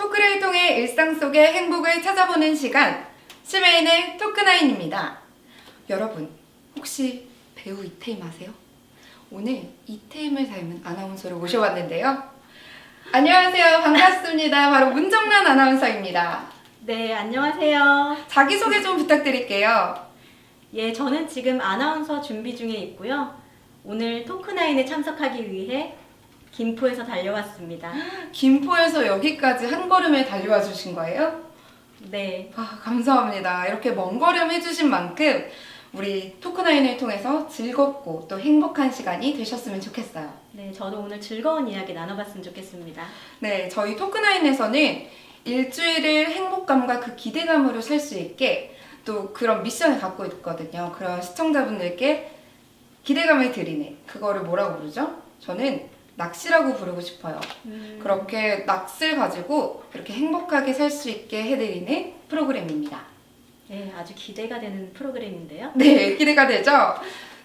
토크를 통해 일상 속의 행복을 찾아보는 시간 심혜인의 토크나인입니다. 여러분 혹시 배우 이태임 아세요? 오늘 이태임을 닮은 아나운서를 모셔봤는데요. 안녕하세요. 반갑습니다. 바로 문정란 아나운서입니다. 네, 안녕하세요. 자기소개 좀 부탁드릴게요. 예, 저는 지금 아나운서 준비 중에 있고요. 오늘 토크나인에 참석하기 위해 김포에서 달려왔습니다. 김포에서 여기까지 한 걸음에 달려와 주신 거예요? 네, 아, 감사합니다. 이렇게 먼 걸음 해주신 만큼 우리 토크나인을 통해서 즐겁고 또 행복한 시간이 되셨으면 좋겠어요. 네, 저도 오늘 즐거운 이야기 나눠봤으면 좋겠습니다. 네, 저희 토크나인에서는 일주일을 행복감과 그 기대감으로 살 수 있게 또 그런 미션을 갖고 있거든요. 그런 시청자분들께 기대감을 드리는 그거를 뭐라고 부르죠? 저는 낚시라고 부르고 싶어요. 음, 그렇게 낚시를 가지고 이렇게 행복하게 살 수 있게 해드리는 프로그램입니다. 네, 아주 기대가 되는 프로그램인데요. 네, 기대가 되죠?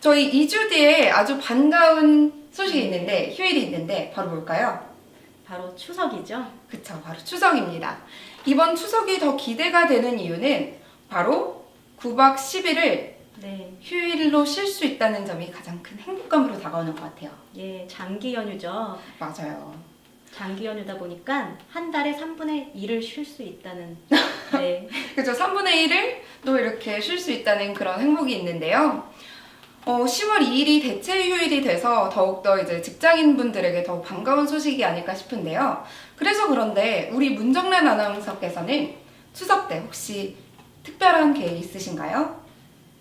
저희 2주 뒤에 아주 반가운 소식이 있는데, 휴일이 있는데, 바로 뭘까요? 바로 추석이죠. 그쵸, 바로 추석입니다. 이번 추석이 더 기대가 되는 이유는 바로 9박 10일을 네, 휴일로 쉴 수 있다는 점이 가장 큰 행복감으로 다가오는 것 같아요. 예, 장기 연휴죠. 맞아요. 장기 연휴다 보니까 한 달에 3분의 1을 쉴 수 있다는. 네, 그죠, 3분의 1을 또 이렇게 쉴 수 있다는 그런 행복이 있는데요. 어, 10월 2일이 대체 휴일이 돼서 더욱더 이제 직장인분들에게 더 반가운 소식이 아닐까 싶은데요. 그래서 그런데 우리 문정란 아나운서께서는 추석 때 혹시 특별한 계획 있으신가요?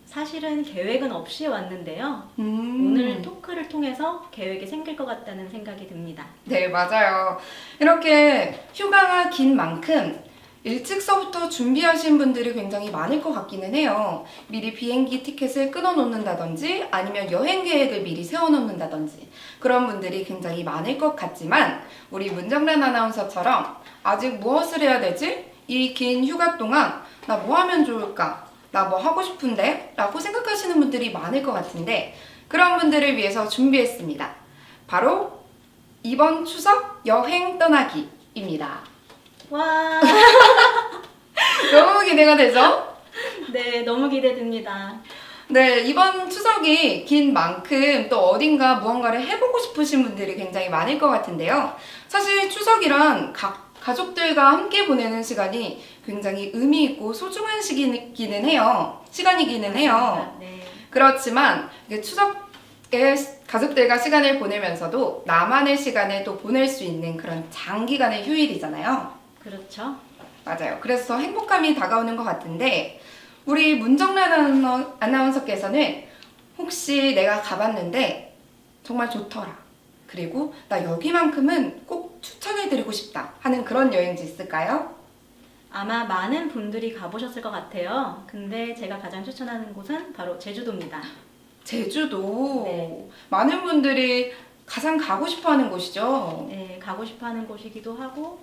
사실은 계획은 없이 왔는데요. 음. 오늘 토크를 통해서 계획이 생길 것 같다는 생각이 듭니다. 네, 맞아요. 이렇게 휴가가 긴 만큼 일찍서부터 준비하신 분들이 굉장히 많을 것 같기는 해요. 미리 비행기 티켓을 끊어놓는다든지 아니면 여행 계획을 미리 세워놓는다든지 그런 분들이 굉장히 많을 것 같지만 우리 문정란 아나운서처럼 아직 무엇을 해야 되지? 이 긴 휴가 동안 나 뭐 하면 좋을까? 나 뭐 하고 싶은데? 라고 생각하시는 분들이 많을 것 같은데 그런 분들을 위해서 준비했습니다. 바로 이번 추석 여행 떠나기입니다. 와, 너무 기대가 되죠? 네, 너무 기대됩니다. 네, 이번 추석이 긴 만큼 또 어딘가 무언가를 해보고 싶으신 분들이 굉장히 많을 것 같은데요. 사실 추석이란 각 가족들과 함께 보내는 시간이 굉장히 의미 있고 소중한 시기는 해요. 시간이기는 해요. 네, 그렇지만 추석에 가족들과 시간을 보내면서도 나만의 시간을 또 보낼 수 있는 그런 장기간의 휴일이잖아요. 그렇죠. 맞아요. 그래서 더 행복감이 다가오는 것 같은데 우리 문정란 아나운서- 아나운서께서는 혹시 내가 가봤는데 정말 좋더라. 그리고 나 여기만큼은 꼭 추천해드리고 싶다 하는 그런 여행지 있을까요? 아마 많은 분들이 가보셨을 것 같아요. 근데 제가 가장 추천하는 곳은 바로 제주도입니다. 제주도 네. 많은 분들이 가장 가고 싶어하는 곳이죠. 네, 가고 싶어하는 곳이기도 하고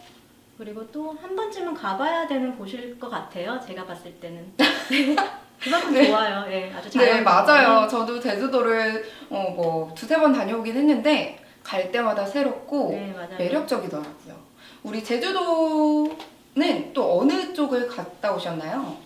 그리고 또 한 번쯤은 가봐야 되는 곳일 것 같아요. 제가 봤을 때는. 네, 그만큼 네. 좋아요. 네, 아주 잘. 네 맞아요. 저도 제주도를 어, 뭐 두세 번 다녀오긴 했는데 갈 때마다 새롭고 네. 매력적이더라고요. 우리 제주도 는또 어느 쪽을 갔다 오셨나요?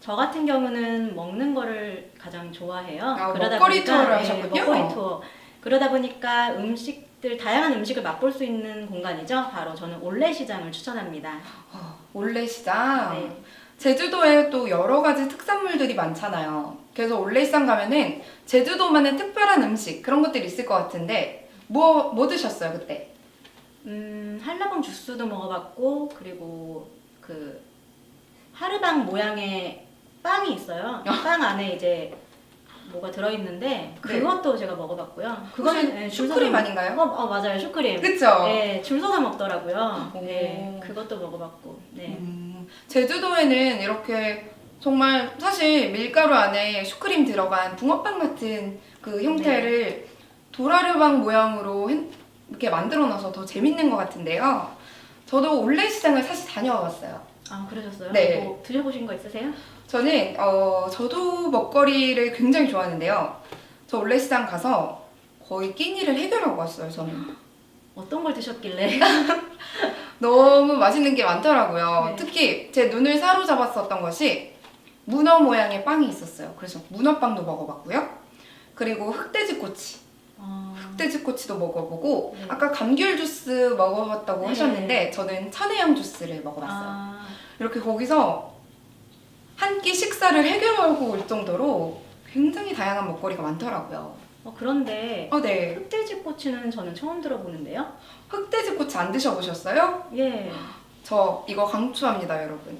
저 같은 경우는 먹는 거를 가장 좋아해요. 아, 먹거리 투어를 하셨군요. 먹거리 투어. 그러다 보니까 음식들 다양한 음식을 맛볼 수 있는 공간이죠. 바로 저는 올레 시장을 추천합니다. 어, 올레 시장. 네. 제주도에 또 여러 가지 특산물들이 많잖아요. 그래서 올레 시장 가면은 제주도만의 특별한 음식 그런 것들이 있을 것 같은데 뭐, 뭐 드셨어요 그때? 음, 한라봉 주스도 먹어봤고 그리고 그 하르방 모양의 빵이 있어요. 빵 안에 이제 뭐가 들어있는데 그것도 제가 먹어봤고요. 그거는 네, 줄 슈크림 아닌가요? 어, 어 맞아요 슈크림. 그쵸? 네, 줄 서서 먹더라고요. 오. 네, 그것도 먹어봤고. 네. 음, 제주도에는 이렇게 정말 사실 밀가루 안에 슈크림 들어간 붕어빵 같은 그 형태를 도라르방 모양으로 hen- 이렇게 만들어 놔서 더 재밌는 것 같은데요. 저도 올레 시장을 사실 다녀와 봤어요. 아 그러셨어요? 네. 뭐 드셔보신 거 있으세요? 저는 어, 저도 먹거리를 굉장히 좋아하는데요. 저 올레 시장 가서 거의 끼니를 해결하고 왔어요. 저는 어떤 걸 드셨길래? 너무 맛있는 게 많더라고요. 네. 특히 제 눈을 사로잡았었던 것이 문어 모양의 빵이 있었어요. 그래서 문어빵도 먹어봤고요. 그리고 흑돼지꼬치, 어, 흑돼지 꼬치도 먹어보고 네. 아까 감귤 주스 먹어봤다고 네. 하셨는데 저는 천혜향 주스를 먹어봤어요. 아, 이렇게 거기서 한 끼 식사를 해결하고 올 정도로 굉장히 다양한 먹거리가 많더라고요. 어, 그런데 어, 네. 흑돼지 꼬치는 저는 처음 들어보는데요. 흑돼지 꼬치 안 드셔보셨어요? 예. 저 이거 강추합니다, 여러분.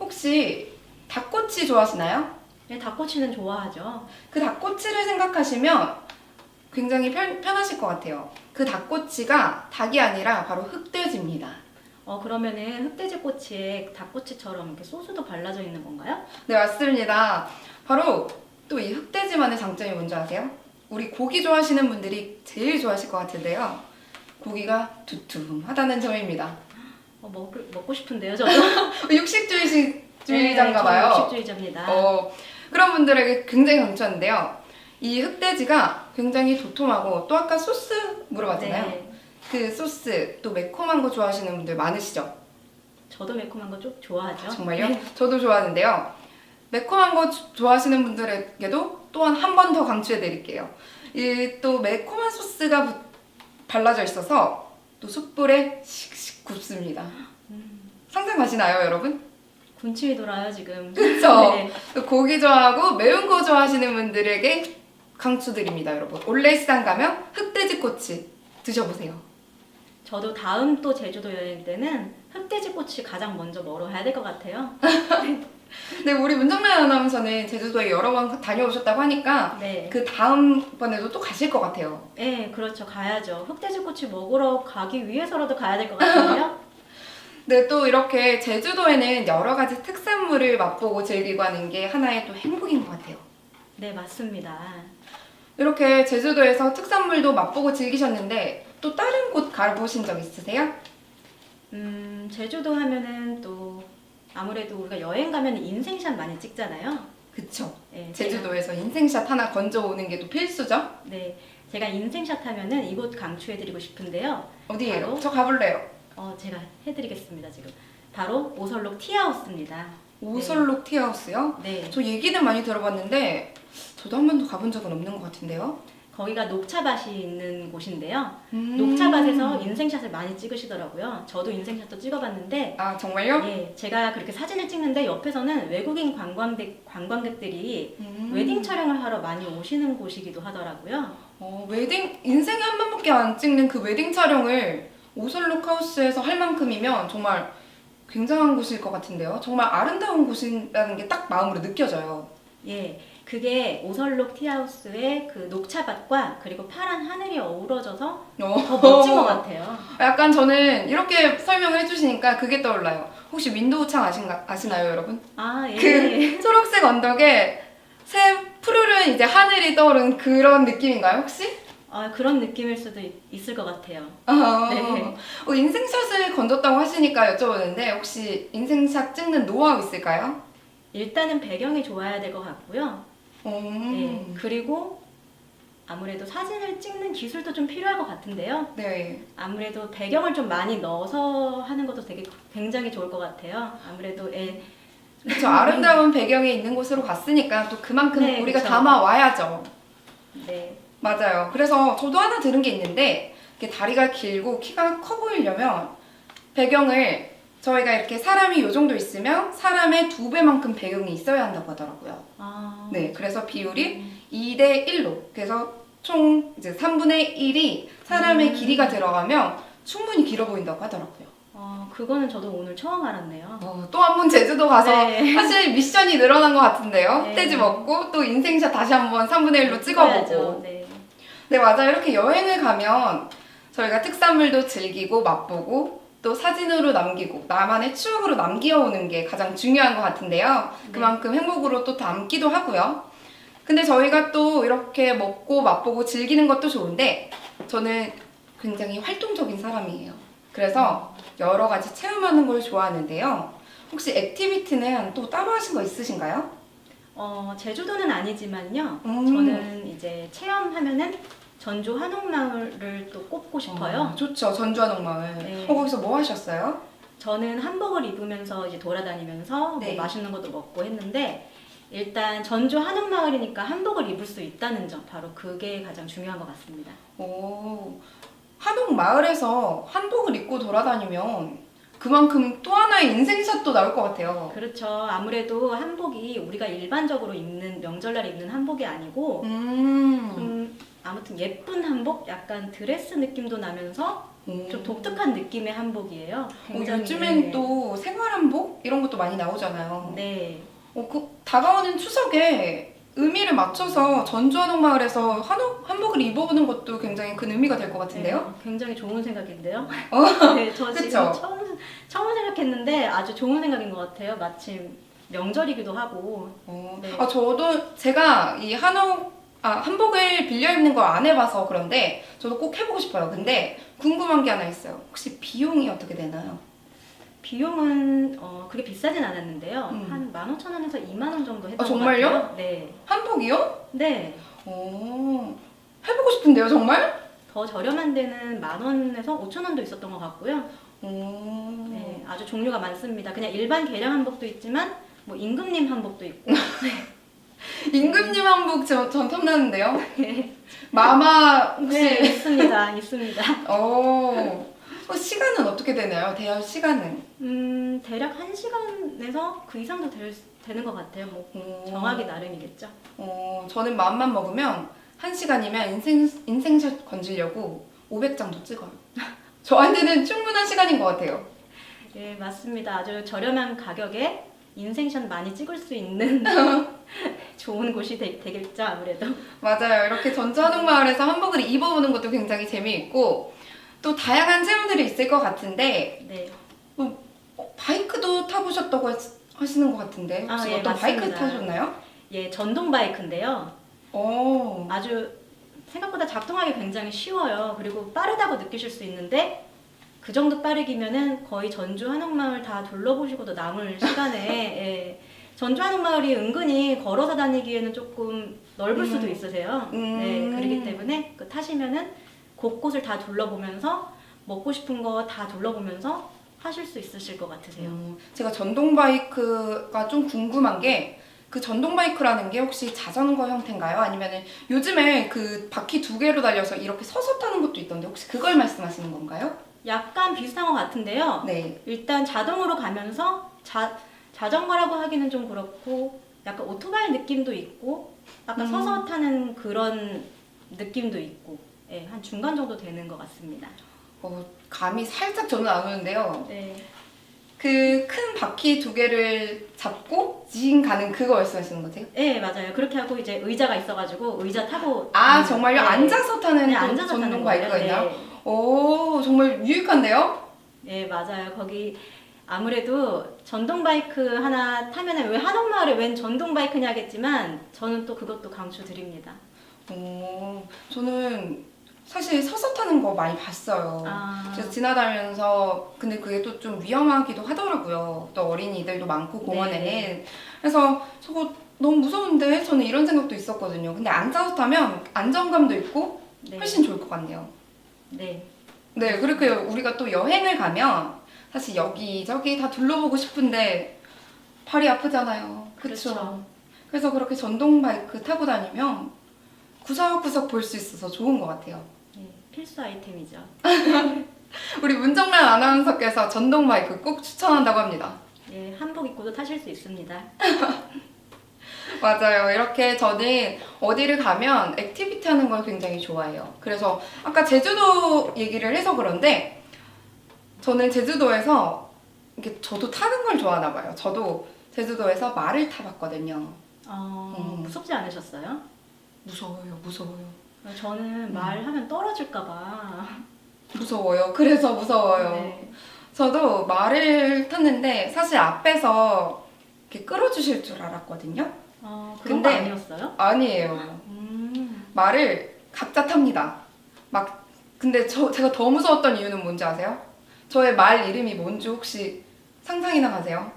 혹시 닭꼬치 좋아하시나요? 네, 닭꼬치는 좋아하죠. 그 닭꼬치를 생각하시면 굉장히 편, 편하실 것 같아요. 그 닭꼬치가 닭이 아니라 바로 흑돼지입니다. 어, 그러면은 흑돼지 꼬치에 닭꼬치처럼 이렇게 소스도 발라져 있는 건가요? 네, 맞습니다. 바로 또 이 흑돼지만의 장점이 뭔지 아세요? 우리 고기 좋아하시는 분들이 제일 좋아하실 것 같은데요. 고기가 두툼하다는 점입니다. 어, 먹, 먹고 싶은데요, 저도. 육식주의주의자인가 네, 봐요. 저는 육식주의자입니다. 어, 그런 분들에게 굉장히 강추하는데요. 이 흑돼지가 굉장히 도톰하고 또 아까 소스 물어봤잖아요. 네, 그 소스 또 매콤한 거 좋아하시는 분들 많으시죠? 저도 매콤한 거 좀 좋아하죠. 정말요? 네. 저도 좋아하는데요. 매콤한 거 주- 좋아하시는 분들에게도 또한 한 번 더 강추해 드릴게요. 이또 매콤한 소스가 부- 발라져 있어서 또 숯불에 씩씩 굽습니다. 음, 상상 가시나요, 여러분? 군침이 돌아요, 지금. 그쵸? 네. 또 고기 좋아하고 매운 거 좋아하시는 분들에게 강추드립니다, 여러분. 올레시장 가면 흑돼지 꼬치 드셔보세요. 저도 다음 또 제주도 여행 때는 흑돼지 꼬치 가장 먼저 먹어야 될 것 같아요. 근데 우리 문정란 아나운서는 제주도에 여러 번 다녀오셨다고 하니까 네. 그 다음번에도 또 가실 것 같아요. 네, 그렇죠. 가야죠. 흑돼지 꼬치 먹으러 가기 위해서라도 가야 될 것 같은데요. 네, 또 이렇게 제주도에는 여러 가지 특산물을 맛보고 즐기고 하는 게 하나의 또 행복인 것 같아요. 네, 맞습니다. 이렇게 제주도에서 특산물도 맛보고 즐기셨는데 또 다른 곳 가보신 적 있으세요? 음, 제주도 하면은 또 아무래도 우리가 여행 가면 인생샷 많이 찍잖아요. 그쵸. 네, 제주도에서 인생샷 하나 건져오는 게 또 필수죠? 네, 제가 인생샷 하면은 이곳 강추해드리고 싶은데요. 어디예요? 바로? 저 가볼래요. 어, 제가 해드리겠습니다 지금. 바로 오설록 티하우스입니다. 오설록 티하우스요? 네, 저 얘기는 많이 들어봤는데 저도 한 번도 가본 적은 없는 것 같은데요. 거기가 녹차밭이 있는 곳인데요. 음. 녹차밭에서 인생샷을 많이 찍으시더라고요. 저도 인생샷도 찍어봤는데, 아 정말요? 예, 제가 그렇게 사진을 찍는데 옆에서는 외국인 관광객, 관광객들이 음. 웨딩 촬영을 하러 많이 오시는 곳이기도 하더라고요. 어, 웨딩 인생에 한 번밖에 안 찍는 그 웨딩 촬영을 오설록 하우스에서 할 만큼이면 정말 굉장한 곳일 것 같은데요. 정말 아름다운 곳이라는 게 딱 마음으로 느껴져요. 예, 그게 오설록 티하우스의 그 녹차밭과 그리고 파란 하늘이 어우러져서 어. 더 멋진 것 같아요. 약간 저는 이렇게 설명을 해주시니까 그게 떠올라요. 혹시 윈도우 창 아신가, 아시나요, 여러분? 아, 예. 그 초록색 언덕에 새 푸르른 이제 하늘이 떠오른 그런 느낌인가요, 혹시? 아, 그런 느낌일 수도 있, 있을 것 같아요. 아, 네. 어, 인생샷을 건졌다고 하시니까 여쭤보는데 혹시 인생샷 찍는 노하우 있을까요? 일단은 배경이 좋아야 될 것 같고요. 음. 네, 그리고 아무래도 사진을 찍는 기술도 좀 필요할 것 같은데요. 네. 아무래도 배경을 좀 많이 넣어서 하는 것도 되게 굉장히 좋을 것 같아요. 아무래도 예, 그렇죠. 아름다운 배경에 있는 곳으로 갔으니까 또 그만큼 네, 우리가 그쵸. 담아 와야죠. 네, 맞아요. 그래서 저도 하나 들은 게 있는데 이렇게 다리가 길고 키가 커 보이려면 배경을 저희가 이렇게 사람이 요 정도 있으면 사람의 두 배만큼 배경이 있어야 한다고 하더라고요. 아, 네, 그래서 비율이 2대 1로 그래서 총 이제 3분의 1이 사람의 음. 길이가 들어가면 충분히 길어 보인다고 하더라고요. 어, 그거는 저도 오늘 처음 알았네요. 어, 또 한 번 제주도 가서 네. 사실 미션이 늘어난 것 같은데요. 네. 떼지 먹고 또 인생샷 다시 한번 3분의 1로 찍어야죠. 찍어보고. 네. 네, 맞아요. 이렇게 여행을 가면 저희가 특산물도 즐기고 맛보고 또 사진으로 남기고 나만의 추억으로 남겨오는 게 가장 중요한 것 같은데요. 네. 그만큼 행복으로 또 담기도 하고요. 근데 저희가 또 이렇게 먹고 맛보고 즐기는 것도 좋은데 저는 굉장히 활동적인 사람이에요. 그래서 여러 가지 체험하는 걸 좋아하는데요. 혹시 액티비티는 또 따로 하신 거 있으신가요? 어, 제주도는 아니지만요. 음. 저는 이제 체험하면은 전주 한옥마을을 또 꼽고 싶어요. 어, 좋죠. 전주 한옥마을. 네. 어, 거기서 뭐 하셨어요? 저는 한복을 입으면서 이제 돌아다니면서 네. 뭐 맛있는 것도 먹고 했는데 일단 전주 한옥마을이니까 한복을 입을 수 있다는 점 바로 그게 가장 중요한 것 같습니다. 오, 한옥마을에서 한복을 입고 돌아다니면 그만큼 또 하나의 인생샷도 나올 것 같아요. 그렇죠. 아무래도 한복이 우리가 일반적으로 입는 명절날 입는 한복이 아니고 음, 좀 아무튼 예쁜 한복, 약간 드레스 느낌도 나면서 오. 좀 독특한 느낌의 한복이에요. 어, 굉장히, 요즘엔 네. 또 생활한복 이런 것도 많이 나오잖아요. 네. 어, 그 다가오는 추석에 의미를 맞춰서 전주 한옥마을에서 한옥 한복을 입어보는 것도 굉장히 큰 의미가 될 것 같은데요. 네, 굉장히 좋은 생각인데요. 어, 네, 저 지금 그쵸? 처음, 처음 생각했는데 아주 좋은 생각인 것 같아요. 마침 명절이기도 하고. 어, 네. 아 저도 제가 이 한옥 아 한복을 빌려 입는 걸 안 해봐서 그런데 저도 꼭 해보고 싶어요. 근데 궁금한 게 하나 있어요. 혹시 비용이 어떻게 되나요? 비용은 어, 그게 비싸진 않았는데요. 음. 한 15,000원에서 2만 원 정도 했던 아, 정말요? 것 같아요. 네. 한복이요? 네. 오, 해보고 싶은데요, 정말? 더 저렴한 데는 만 원에서 5천 원도 있었던 것 같고요. 오, 네, 아주 종류가 많습니다. 그냥 일반 개량 한복도 있지만 뭐 임금님 한복도 있고 임금님 한복 저, 전 탐나는데요. 마마 혹시 네, 있습니다. 있습니다. 어, 어, 시간은 어떻게 되나요? 대여 시간은? 음, 대략 1시간에서 그 이상도 될, 되는 것 같아요. 뭐 오. 정하기 나름이겠죠. 어, 저는 마음만 먹으면 한 시간이면 인생 인생샷 건지려고 500장도 찍어요. 저한테는 충분한 시간인 것 같아요. 예, 맞습니다. 아주 저렴한 가격에 인생샷 많이 찍을 수 있는 좋은 곳이 되, 되겠죠, 아무래도. 맞아요. 이렇게 전주 한옥 마을에서 한복을 입어보는 것도 굉장히 재미있고 또 다양한 체험들이 있을 것 같은데 네. 어, 바이크도 타보셨다고 하시- 하시는 것 같은데 혹시 아, 예, 어떤 바이크 맞습니다. 타셨나요? 예, 전동 바이크인데요. 오, 아주 생각보다 작동하기 굉장히 쉬워요. 그리고 빠르다고 느끼실 수 있는데 그 정도 빠르기면은 거의 전주 한옥마을 다 둘러보시고도 남을 시간에 예. 전주 한옥마을이 은근히 걸어서 다니기에는 조금 넓을 수도 음. 있으세요. 음. 네, 그렇기 때문에 그 타시면은 곳곳을 다 둘러보면서 먹고 싶은 거 다 둘러보면서 하실 수 있으실 것 같으세요. 음, 제가 전동 바이크가 좀 궁금한 게 그 전동 바이크라는 게 혹시 자전거 형태인가요? 아니면은 요즘에 그 바퀴 두 개로 달려서 이렇게 서서 타는 것도 있던데 혹시 그걸 말씀하시는 건가요? 약간 비슷한 것 같은데요. 네. 일단 자동으로 가면서 자, 자전거라고 하기는 좀 그렇고 약간 오토바이 느낌도 있고 약간 음. 서서 타는 그런 느낌도 있고 예, 한 중간 정도 되는 것 같습니다. 어, 감이 살짝 저는 안 오는데요. 네, 그 큰 바퀴 두 개를 잡고 징 가는 그거 말씀하시는 거세요? 예, 맞아요. 그렇게 하고 이제 의자가 있어가지고 의자 타고 아 음, 정말요? 네. 앉아서 타는 네, 또 앉아서 전동 타는 바이크가 거예요. 있나요? 네. 오 정말 유익한데요? 예, 맞아요. 거기 아무래도 전동 바이크 하나 타면은 왜 한옥마을에 웬 전동 바이크냐겠지만 저는 또 그것도 강추드립니다. 오 저는 사실 서서 타는 거 많이 봤어요. 아, 그래서 지나다니면서 근데 그게 또 좀 위험하기도 하더라고요. 또 어린이들도 많고 공원에는. 네. 그래서 저거 너무 무서운데 저는 이런 생각도 있었거든요. 근데 앉아서 타면 안정감도 있고 네, 훨씬 좋을 것 같네요. 네. 네, 그렇게 우리가 또 여행을 가면 사실 여기저기 다 둘러보고 싶은데 팔이 아프잖아요. 그렇죠. 그렇죠. 그래서 그렇게 전동 바이크 타고 다니면 구석구석 볼 수 있어서 좋은 것 같아요. 예, 필수 아이템이죠. 우리 문정란 아나운서께서 전동 바이크 꼭 추천한다고 합니다. 예, 한복 입고도 타실 수 있습니다. 맞아요. 이렇게 저는 어디를 가면 액티비티 하는 걸 굉장히 좋아해요. 그래서 아까 제주도 얘기를 해서 그런데 저는 제주도에서 이게 저도 타는 걸 좋아하나 봐요. 저도 제주도에서 말을 타봤거든요. 어, 음. 무섭지 않으셨어요? 무서워요, 무서워요. 저는 음. 말하면 떨어질까봐. 무서워요. 그래서 무서워요. 네. 저도 말을 탔는데 사실 앞에서 이렇게 끌어주실 줄 알았거든요. 어, 그런 근데- 거 아니었어요? 아니에요. 음, 말을 각자 탑니다. 막 근데 저 제가 더 무서웠던 이유는 뭔지 아세요? 저의 말 이름이 뭔지 혹시 상상이나 가세요?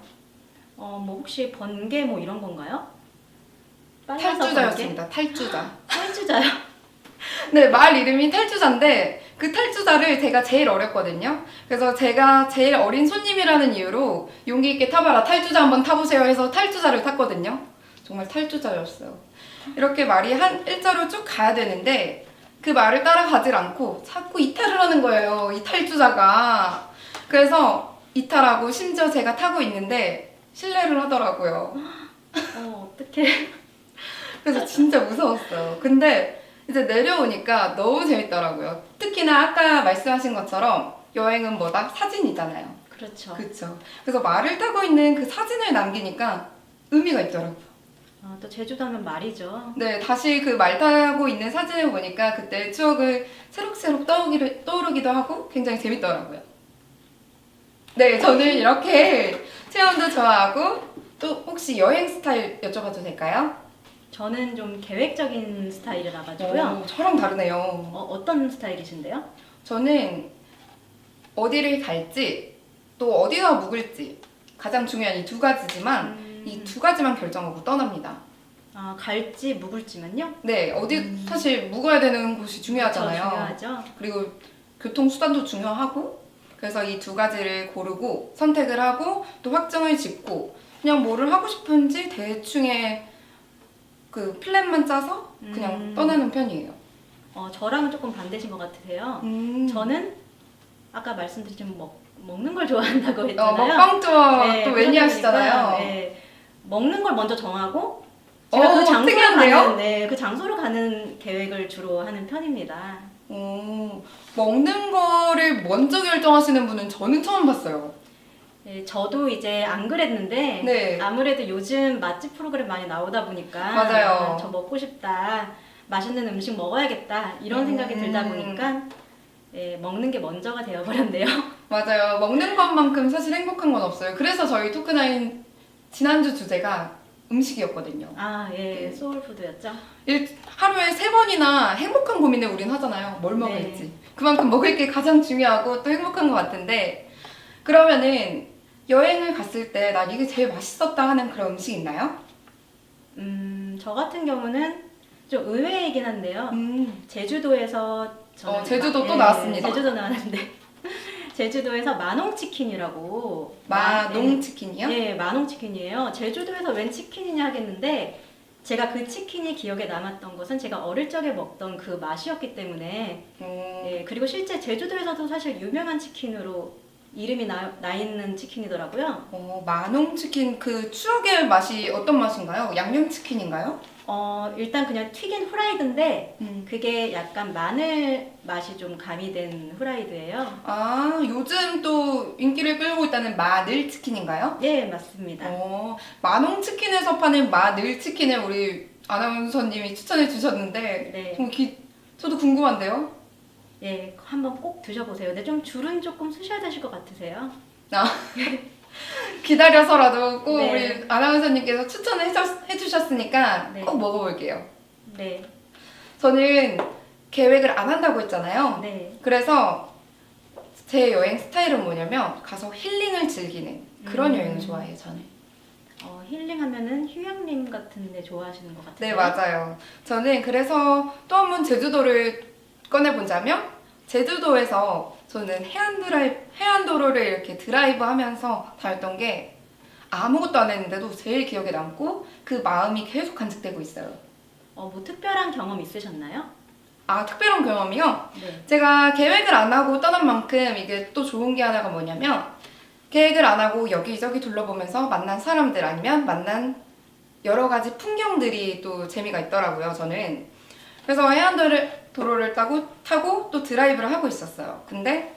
어, 뭐 혹시 번개 뭐 이런 건가요? 탈주자였습니다. 탈주자. 탈주자요? 네, 말 이름이 탈주자인데 그 탈주자를 제가 제일 어렸거든요. 그래서 제가 제일 어린 손님이라는 이유로 용기 있게 타봐라 탈주자 한번 타보세요 해서 탈주자를 탔거든요. 정말 탈주자였어요. 이렇게 말이 한 일자로 쭉 가야 되는데 그 말을 따라가질 않고 자꾸 이탈을 하는 거예요. 이 탈주자가. 그래서 이탈하고 심지어 제가 타고 있는데 실례를 하더라고요. 어, 어떡해. 그래서 진짜 무서웠어요. 근데 이제 내려오니까 너무 재밌더라고요. 특히나 아까 말씀하신 것처럼 여행은 뭐다? 사진이잖아요. 그렇죠. 그쵸. 그래서 말을 타고 있는 그 사진을 남기니까 의미가 있더라고요. 아, 또 제주도 하면 말이죠. 네, 다시 그 말 타고 있는 사진을 보니까 그때 추억을 새록새록 떠오르기도, 떠오르기도 하고 굉장히 재밌더라고요. 네, 저는 이렇게 체험도 좋아하고 또 혹시 여행 스타일 여쭤봐도 될까요? 저는 좀 계획적인 스타일이라 가지고요. 오, 저랑 다르네요. 어, 어떤 스타일이신데요? 저는 어디를 갈지 또 어디가 묵을지 가장 중요한 이 두 가지지만 음, 이 두 가지만 결정하고 떠납니다. 아, 갈지 묵을지만요? 네, 어디 음. 사실 묵어야 되는 곳이 중요하잖아요. 그렇죠, 중요하죠. 그리고 교통 수단도 중요하고 그래서 이 두 가지를 고르고 선택을 하고 또 확정을 짓고 그냥 뭐를 하고 싶은지 대충의 그 플랜만 짜서 그냥 음. 떠나는 편이에요. 어, 저랑은 조금 반대신 것 같으세요. 음. 저는 아까 말씀드린 먹, 먹는 걸 좋아한다고 어, 했잖아요. 먹방 투어 네, 또 매니아시잖아요. 보니까, 네, 먹는 걸 먼저 정하고 제가 어, 그 장소로 특이한데요? 가는 네, 그 장소로 가는 계획을 주로 하는 편입니다. 오, 먹는 거를 먼저 결정하시는 분은 저는 처음 봤어요. 네, 저도 이제 안 그랬는데 네. 아무래도 요즘 맛집 프로그램 많이 나오다 보니까 맞아요. 아, 저 먹고 싶다, 맛있는 음식 먹어야겠다 이런 생각이 음. 들다 보니까 예, 먹는 게 먼저가 되어버렸네요. 맞아요. 먹는 것만큼 사실 행복한 건 없어요. 그래서 저희 토크나인 지난주 주제가 음식이었거든요. 아, 예, 네. 소울푸드였죠. 일, 하루에 세 번이나 행복한 고민을 우린 하잖아요. 뭘 네. 먹을지. 그만큼 먹을 게 가장 중요하고 또 행복한 것 같은데 그러면은 여행을 갔을 때 난 이게 제일 맛있었다 하는 그런 음식 있나요? 음, 저 같은 경우는 좀 의외이긴 한데요. 음. 제주도에서 저는 어, 제주도 마- 또 나왔습니다. 제주도 나왔는데 제주도에서 만홍치킨이라고 마농 치킨이요? 예, 만홍치킨이에요. 제주도에서 웬 치킨이냐 하겠는데 제가 그 치킨이 기억에 남았던 것은 제가 어릴 적에 먹던 그 맛이었기 때문에 음. 예, 그리고 실제 제주도에서도 사실 유명한 치킨으로 이름이 나, 나 있는 치킨이더라고요. 어, 마농 치킨 그 추억의 맛이 어떤 맛인가요? 양념 치킨인가요? 어, 일단 그냥 튀긴 후라이드인데 음. 그게 약간 마늘 맛이 좀 가미된 후라이드예요. 아 요즘 또 인기를 끌고 있다는 마늘 치킨인가요? 예, 맞습니다. 어, 마농 치킨에서 파는 마늘 치킨을 우리 아나운서님이 추천해 주셨는데 네. 정말 기, 저도 궁금한데요. 예, 한번 꼭 드셔보세요. 근데 좀 줄은 조금 쓰셔야 되실 것 같으세요. 기다려서라도 꼭 네. 우리 아나운서님께서 추천을 해주- 해주셨으니까 네. 꼭 먹어볼게요. 네, 저는 계획을 안 한다고 했잖아요. 네. 그래서 제 여행 스타일은 뭐냐면 가서 힐링을 즐기는 그런 음. 여행을 좋아해요. 저는. 어, 힐링하면은 휴양림 같은 데 좋아하시는 것 같아요. 네 맞아요. 저는 그래서 또 한 번 제주도를 꺼내보자면 제주도에서 저는 해안 드라이 해안도로를 이렇게 드라이브 하면서 다녔던 게 아무것도 안 했는데도 제일 기억에 남고 그 마음이 계속 간직되고 있어요. 어, 뭐 특별한 경험 있으셨나요? 아 특별한 경험이요? 네. 제가 계획을 안 하고 떠난 만큼 이게 또 좋은 게 하나가 뭐냐면 계획을 안 하고 여기저기 둘러보면서 만난 사람들 아니면 만난 여러 가지 풍경들이 또 재미가 있더라고요, 저는. 그래서 해안도로를 도로를 타고, 타고 또 드라이브를 하고 있었어요. 근데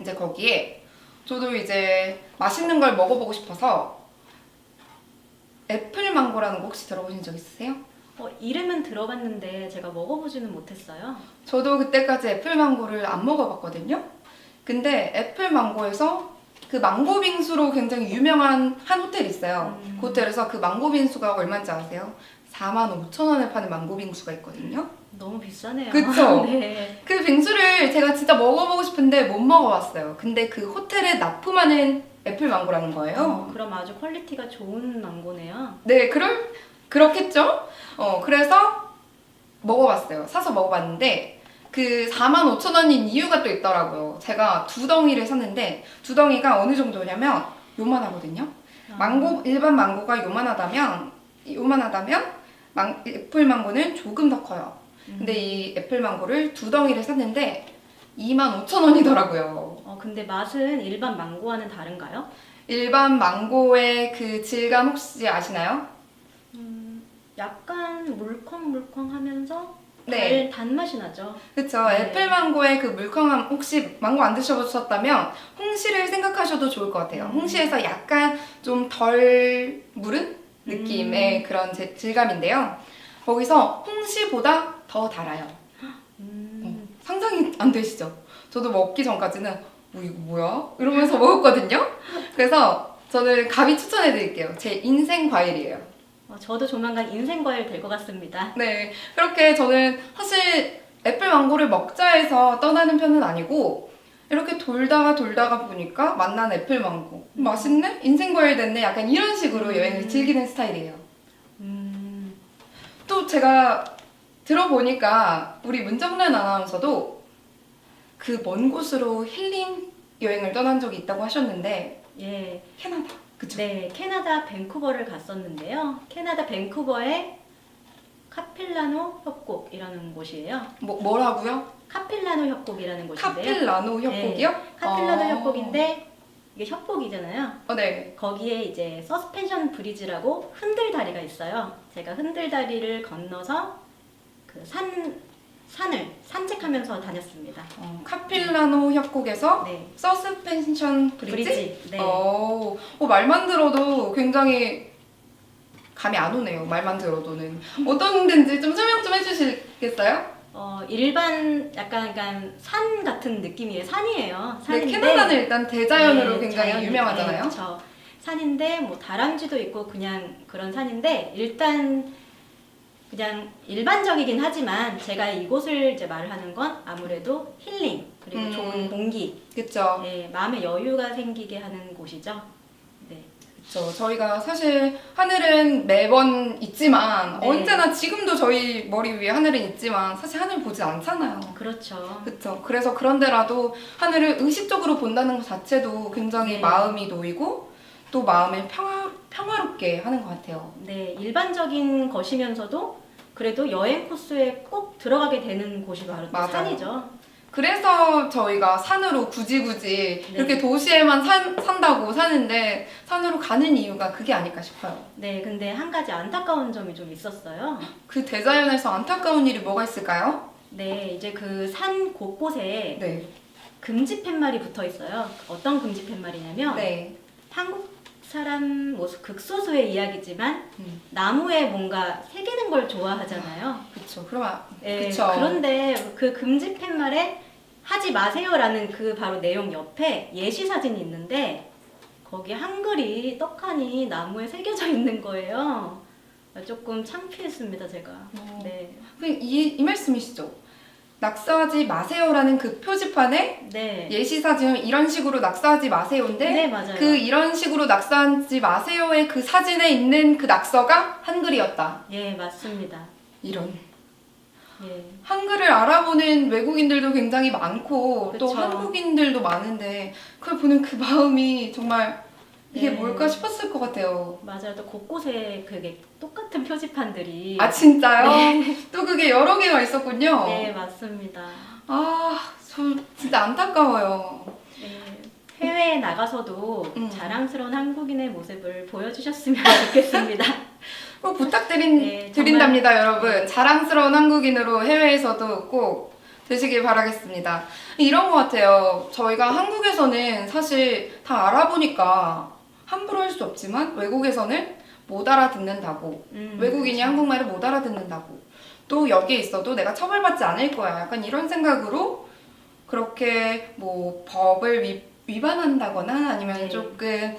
이제 거기에 저도 이제 맛있는 걸 먹어보고 싶어서 애플 망고라는 거 혹시 들어보신 적 있으세요? 어, 이름은 들어봤는데 제가 먹어보지는 못했어요. 저도 그때까지 애플 망고를 안 먹어봤거든요. 근데 애플 망고에서 그 망고 빙수로 굉장히 유명한 한 호텔이 있어요. 음. 그 호텔에서 그 망고 빙수가 얼마인지 아세요? 4만 5천 원에 파는 망고 빙수가 있거든요. 너무 비싸네요. 그쵸? 네. 그 빙수를 제가 진짜 먹어보고 싶은데 못 먹어봤어요. 근데 그 호텔에 납품하는 애플 망고라는 거예요. 어, 그럼 아주 퀄리티가 좋은 망고네요. 네, 그럴 그렇겠죠. 어, 그래서 먹어봤어요. 사서 먹어봤는데 그 4만 5천 원인 이유가 또 있더라고요. 제가 두 덩이를 샀는데 두 덩이가 어느 정도냐면 요만하거든요. 아. 망고 일반 망고가 요만하다면 요만하다면 망, 애플 망고는 조금 더 커요. 근데 이 애플 망고를 두 덩이를 샀는데 2만 5천 원이더라고요. 어, 근데 맛은 일반 망고와는 다른가요? 일반 망고의 그 질감 혹시 아시나요? 음, 약간 물컹물컹하면서 네. 달, 단맛이 나죠. 그쵸. 네. 애플 망고의 그 물컹함 혹시 망고 안 드셔보셨다면 홍시를 생각하셔도 좋을 것 같아요. 음. 홍시에서 약간 좀 덜 무른 느낌의 음. 그런 제- 질감인데요. 거기서 홍시보다 더 달아요. 음, 어, 상상이 안 되시죠? 저도 먹기 전까지는 어, 이거 뭐야? 이러면서 먹었거든요. 그래서 저는 감히 추천해 드릴게요. 제 인생 과일이에요. 어, 저도 조만간 인생 과일 될 것 같습니다. 네, 그렇게 저는 사실 애플 망고를 먹자 해서 떠나는 편은 아니고 이렇게 돌다가 돌다가 보니까 만난 애플 망고 맛있네? 인생 과일 됐네? 약간 이런 식으로 음. 여행을 즐기는 스타일이에요. 음, 또 제가 들어보니까 우리 문정란 아나운서도 그 먼 곳으로 힐링 여행을 떠난 적이 있다고 하셨는데 예. 캐나다 그쵸? 네, 캐나다 밴쿠버를 갔었는데요. 캐나다 밴쿠버의 카필라노 협곡이라는 곳이에요. 뭐, 뭐라고요? 카필라노 협곡이라는 곳인데요. 카필라노 협곡이요? 카필라노 어. 협곡인데 이게 협곡이잖아요. 어, 네. 거기에 이제 서스펜션 브리지라고 흔들 다리가 있어요. 제가 흔들 다리를 건너서 그 산 산을 산책하면서 다녔습니다. 어, 카필라노 협곡에서 네. 서스펜션 브리지? 네. 어, 어, 말만 들어도 굉장히 감이 안 오네요. 말만 들어도는 어떤 데인지 좀 설명 좀 해주시겠어요? 어, 일반 약간 약간 산 같은 느낌이에요. 산이에요. 네, 산인데 캐나다는 일단 대자연으로 네, 굉장히 자연이- 유명하잖아요. 네. 산인데 뭐 다람쥐도 있고 그냥 그런 산인데 일단 그냥 일반적이긴 하지만 제가 이곳을 이제 말하는 건 아무래도 힐링 그리고 음. 좋은 공기, 그쵸. 예, 마음의 여유가 생기게 하는 곳이죠. 네. 그쵸. 저희가 사실 하늘은 매번 있지만 네. 언제나 지금도 저희 머리 위에 하늘은 있지만 사실 하늘 보지 않잖아요. 그렇죠. 그쵸. 그래서 그런데라도 하늘을 의식적으로 본다는 것 자체도 굉장히 네. 마음이 놓이고 또 마음을 평화, 평화롭게 하는 것 같아요. 네, 일반적인 것이면서도 그래도 여행 코스에 꼭 들어가게 되는 곳이 바로 또 맞아요. 산이죠. 그래서 저희가 산으로 굳이 굳이 네. 이렇게 도시에만 산, 산다고 사는데 산으로 가는 이유가 그게 아닐까 싶어요. 네, 근데 한 가지 안타까운 점이 좀 있었어요. 그 대자연에서 안타까운 일이 뭐가 있을까요? 네, 이제 그 산 곳곳에 네. 금지 팻말이 붙어 있어요. 어떤 금지 팻말이냐면 네. 한국 사람 뭐 극소수의 이야기지만 음. 나무에 뭔가 새기는 걸 좋아하잖아요. 그쵸. 그러면, 예, 그쵸. 그런데 그 금지 팻말에 하지 마세요라는 그 바로 내용 옆에 예시 사진이 있는데 거기 한글이 떡하니 나무에 새겨져 있는 거예요. 조금 창피했습니다, 제가. 어. 네. 그 이, 이 말씀이시죠? 낙서하지 마세요라는 그 표지판에 네. 예시 사진은 이런 식으로 낙서하지 마세요인데 네, 맞아요. 그 이런 식으로 낙서하지 마세요의 그 사진에 있는 그 낙서가 한글이었다. 예, 맞습니다. 이런. 예. 한글을 알아보는 외국인들도 굉장히 많고 또 그쵸. 한국인들도 많은데 그걸 보는 그 마음이 정말 이게 네. 뭘까 싶었을 것 같아요. 맞아요. 또 곳곳에 그게 똑같은 표지판들이 아 진짜요? 또 그게 여러 개가 있었군요. 네, 맞습니다. 아, 저 진짜 안타까워요. 네, 해외에 나가서도 음. 자랑스러운 한국인의 모습을 보여주셨으면 좋겠습니다. 꼭 부탁드린 네, 드린답니다, 여러분. 자랑스러운 한국인으로 해외에서도 꼭 되시길 바라겠습니다. 이런 것 같아요. 저희가 한국에서는 사실 다 알아보니까 함부로 할 수 없지만 외국에서는 못 알아듣는다고. 음, 외국인이 그렇죠. 한국말을 못 알아듣는다고. 또 여기에 있어도 내가 처벌받지 않을 거야. 약간 이런 생각으로 그렇게 뭐 법을 위, 위반한다거나 아니면 네. 조금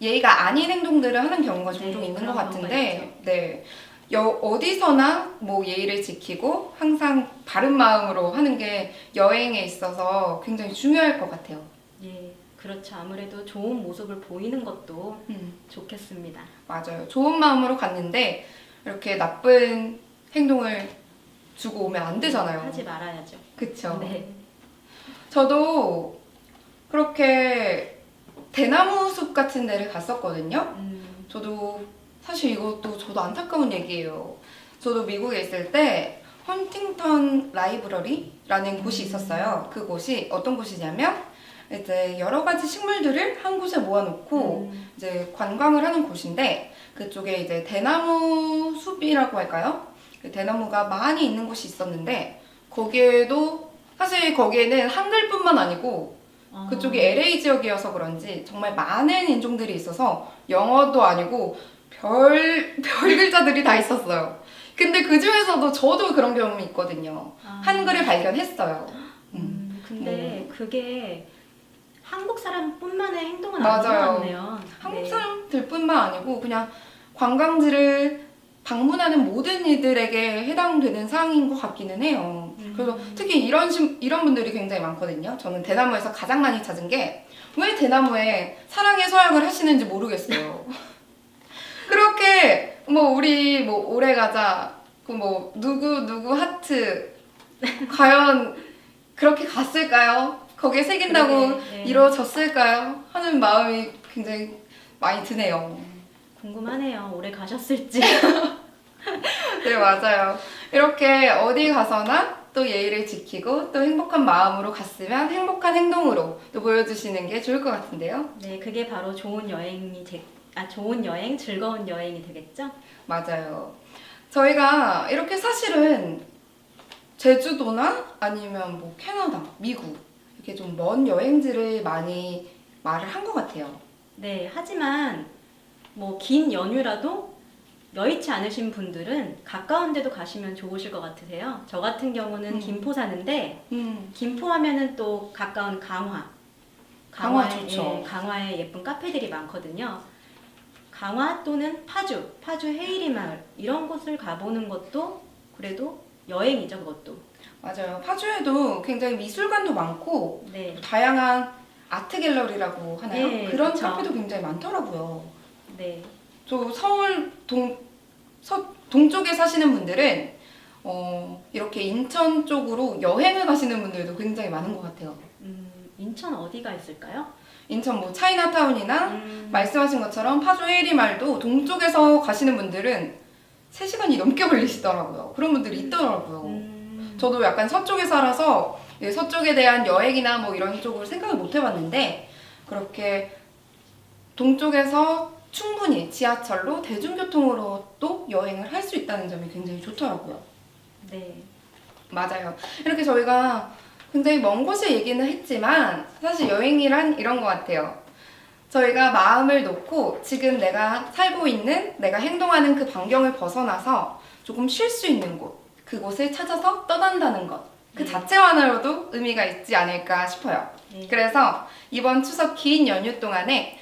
예의가 아닌 행동들을 하는 경우가 종종 네, 있는 것 같은데, 네. 여, 어디서나 뭐 예의를 지키고 항상 바른 마음으로 하는 게 여행에 있어서 굉장히 중요할 것 같아요. 예, 그렇죠. 아무래도 좋은 모습을 보이는 것도 음. 좋겠습니다. 맞아요. 좋은 마음으로 갔는데 이렇게 나쁜 행동을 주고 오면 안 되잖아요. 하지 말아야죠. 그쵸. 네. 저도 그렇게 대나무 숲 같은 데를 갔었거든요. 음, 저도 사실 이것도 저도 안타까운 얘기예요. 저도 미국에 있을 때 헌팅턴 라이브러리라는 곳이 있었어요. 그곳이 어떤 곳이냐면 이제 여러 가지 식물들을 한 곳에 모아놓고 음, 이제 관광을 하는 곳인데 그쪽에 이제 대나무 숲이라고 할까요? 그 대나무가 많이 있는 곳이 있었는데 거기에도 사실 거기에는 한글뿐만 아니고 어, 그쪽이 LA 지역이어서 그런지 정말 많은 인종들이 있어서 영어도 아니고 별, 별 글자들이 다 있었어요. 근데 그 중에서도 저도 그런 경험이 있거든요. 아, 한글을 발견했어요. 음. 음, 근데 그게 한국 사람뿐만의 행동은 맞아요. 같네요. 한국 네. 사람들뿐만 아니고 그냥 관광지를 방문하는 모든 이들에게 해당되는 사항인 것 같기는 해요. 음. 그래서 특히 이런 신- 이런 분들이 굉장히 많거든요. 저는 대나무에서 가장 많이 찾은 게 왜 대나무에 사랑의 서약을 하시는지 모르겠어요. 그렇게 뭐 우리 뭐 오래 가자 그뭐 누구 누구 하트 과연 그렇게 갔을까요? 거기에 새긴다고 그러게, 네. 이루어졌을까요? 하는 마음이 굉장히 많이 드네요. 궁금하네요. 오래 가셨을지. 네, 맞아요. 이렇게 어디 가서나 또 예의를 지키고 또 행복한 마음으로 갔으면 행복한 행동으로 또 보여주시는 게 좋을 것 같은데요. 네, 그게 바로 좋은 여행이 제, 아 좋은 여행, 즐거운 여행이 되겠죠? 맞아요. 저희가 이렇게 사실은 제주도나 아니면 뭐 캐나다, 미국 이렇게 좀 먼 여행지를 많이 말을 한 것 같아요. 네, 하지만 뭐 긴 연휴라도 여의치 않으신 분들은 가까운 데도 가시면 좋으실 것 같으세요. 저 같은 경우는 음. 김포 사는데 음, 김포 하면은 또 가까운 강화. 강화 강화에, 좋죠. 예, 강화에 예쁜 카페들이 많거든요. 강화 또는 파주, 파주 헤이리 마을 이런 곳을 가보는 것도 그래도 여행이죠, 그것도. 맞아요. 파주에도 굉장히 미술관도 많고 네, 다양한 아트 갤러리라고 하나요? 네, 그런 그쵸. 카페도 굉장히 많더라고요. 네, 저 서울 동, 서, 동쪽에 사시는 분들은 어, 이렇게 인천 쪽으로 여행을 가시는 분들도 굉장히 많은 것 같아요. 음, 인천 어디가 있을까요? 인천 뭐 차이나타운이나 음, 말씀하신 것처럼 파주 헤이리말도 동쪽에서 가시는 분들은 3시간이 넘게 걸리시더라고요. 그런 분들이 있더라고요. 음, 저도 약간 서쪽에 살아서 예, 서쪽에 대한 여행이나 뭐 이런 쪽을 생각을 못 해봤는데 그렇게 동쪽에서 충분히 지하철로 대중교통으로 또 여행을 할 수 있다는 점이 굉장히 좋더라고요. 네, 맞아요. 이렇게 저희가 굉장히 먼 곳의 얘기는 했지만 사실 여행이란 이런 것 같아요. 저희가 마음을 놓고 지금 내가 살고 있는 내가 행동하는 그 반경을 벗어나서 조금 쉴 수 있는 곳, 그곳을 찾아서 떠난다는 것. 그 네. 자체만으로도 의미가 있지 않을까 싶어요. 네. 그래서 이번 추석 긴 연휴 동안에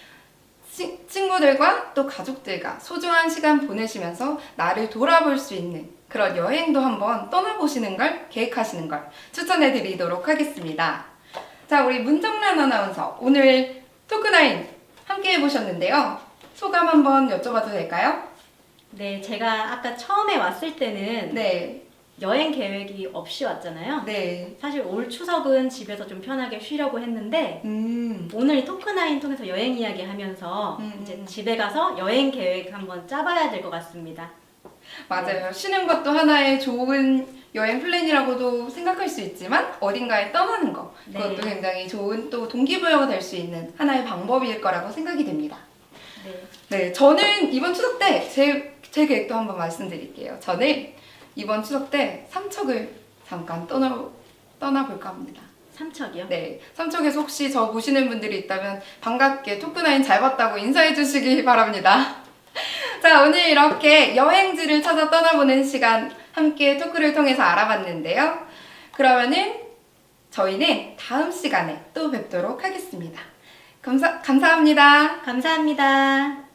치- 친구들과 또 가족들과 소중한 시간 보내시면서 나를 돌아볼 수 있는 그런 여행도 한번 떠나보시는 걸 계획하시는 걸 추천해 드리도록 하겠습니다. 자, 우리 문정란 아나운서 오늘 토크나인 함께 해보셨는데요. 소감 한번 여쭤봐도 될까요? 네, 제가 아까 처음에 왔을 때는 네, 여행 계획이 없이 왔잖아요. 네. 사실 올 추석은 집에서 좀 편하게 쉬려고 했는데 음, 오늘 이 토크나인 통해서 여행 이야기 하면서 음. 이제 집에 가서 여행 계획 한번 짜봐야 될 것 같습니다. 맞아요. 쉬는 것도 하나의 좋은 여행 플랜이라고도 생각할 수 있지만 어딘가에 떠나는 거 네. 그것도 굉장히 좋은 또 동기부여가 될 수 있는 하나의 방법일 거라고 생각이 됩니다. 네. 네, 저는 이번 추석 때 제 제 계획도 한번 말씀드릴게요. 저는 이번 추석 때 삼척을 잠깐 떠나 떠나볼까 합니다. 삼척이요? 네, 삼척에서 혹시 저 보시는 분들이 있다면 반갑게 토크나인 잘 봤다고 인사해 주시기 바랍니다. 자, 오늘 이렇게 여행지를 찾아 떠나보는 시간 함께 토크를 통해서 알아봤는데요. 그러면은 저희는 다음 시간에 또 뵙도록 하겠습니다. 감사, 감사합니다. 감사합니다.